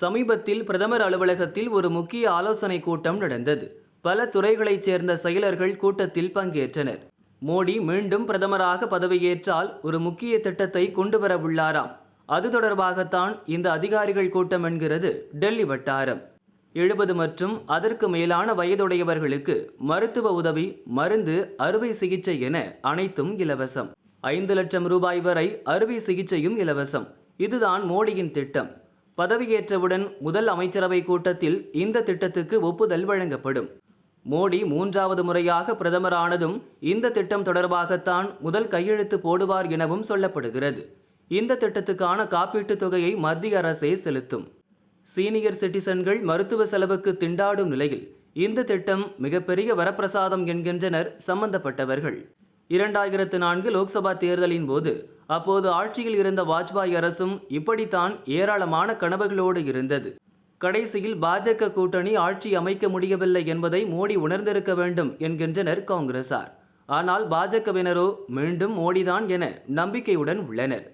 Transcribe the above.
சமீபத்தில் பிரதமர் அலுவலகத்தில் ஒரு முக்கிய ஆலோசனை கூட்டம் நடந்தது. பல துறைகளைச் சேர்ந்த செயலர்கள் கூட்டத்தில் பங்கேற்றனர். மோடி மீண்டும் பிரதமராக பதவியேற்றால் ஒரு முக்கிய திட்டத்தை கொண்டு வர உள்ளாராம் அது தொடர்பாகத்தான் இந்த அதிகாரிகள் கூட்டம் என்கிறது டெல்லி வட்டாரம். எழுபது மற்றும் அதற்கு மேலான வயதுடையவர்களுக்கு மருத்துவ உதவி மருந்து அறுவை சிகிச்சை என அனைத்தும் இலவசம். ஐந்து லட்சம் ரூபாய் வரை அறுவை சிகிச்சையும் இலவசம். இதுதான் மோடியின் திட்டம். பதவியேற்றவுடன் முதல் அமைச்சரவை கூட்டத்தில் இந்த திட்டத்துக்கு ஒப்புதல் வழங்கப்படும். மோடி மூன்றாவது முறையாக பிரதமரானதும் இந்த திட்டம் தொடர்பாகத்தான் முதல் கையெழுத்து போடுவார் எனவும் சொல்லப்படுகிறது. இந்த திட்டத்துக்கான காப்பீட்டுத் தொகையை மத்திய அரசே செலுத்தும். சீனியர் சிட்டிசன்கள் மருத்துவ செலவுக்கு திண்டாடும் நிலையில் இந்த திட்டம் மிகப்பெரிய வரப்பிரசாதம் என்கின்றனர் சம்பந்தப்பட்டவர்கள். இரண்டாயிரத்து நான்கு லோக்சபா தேர்தலின் போது அப்போது ஆட்சியில் இருந்த வாஜ்பாய் அரசும் இப்படித்தான் ஏராளமான கனவுகளோடு இருந்தது. கடைசியில் பாஜக கூட்டணி ஆட்சி அமைக்க முடியவில்லை என்பதை மோடி உணர்ந்திருக்க வேண்டும் என்கின்றனர் காங்கிரசார். ஆனால் பாஜகவினரோ மீண்டும் மோடிதான் என நம்பிக்கையுடன் உள்ளனர்.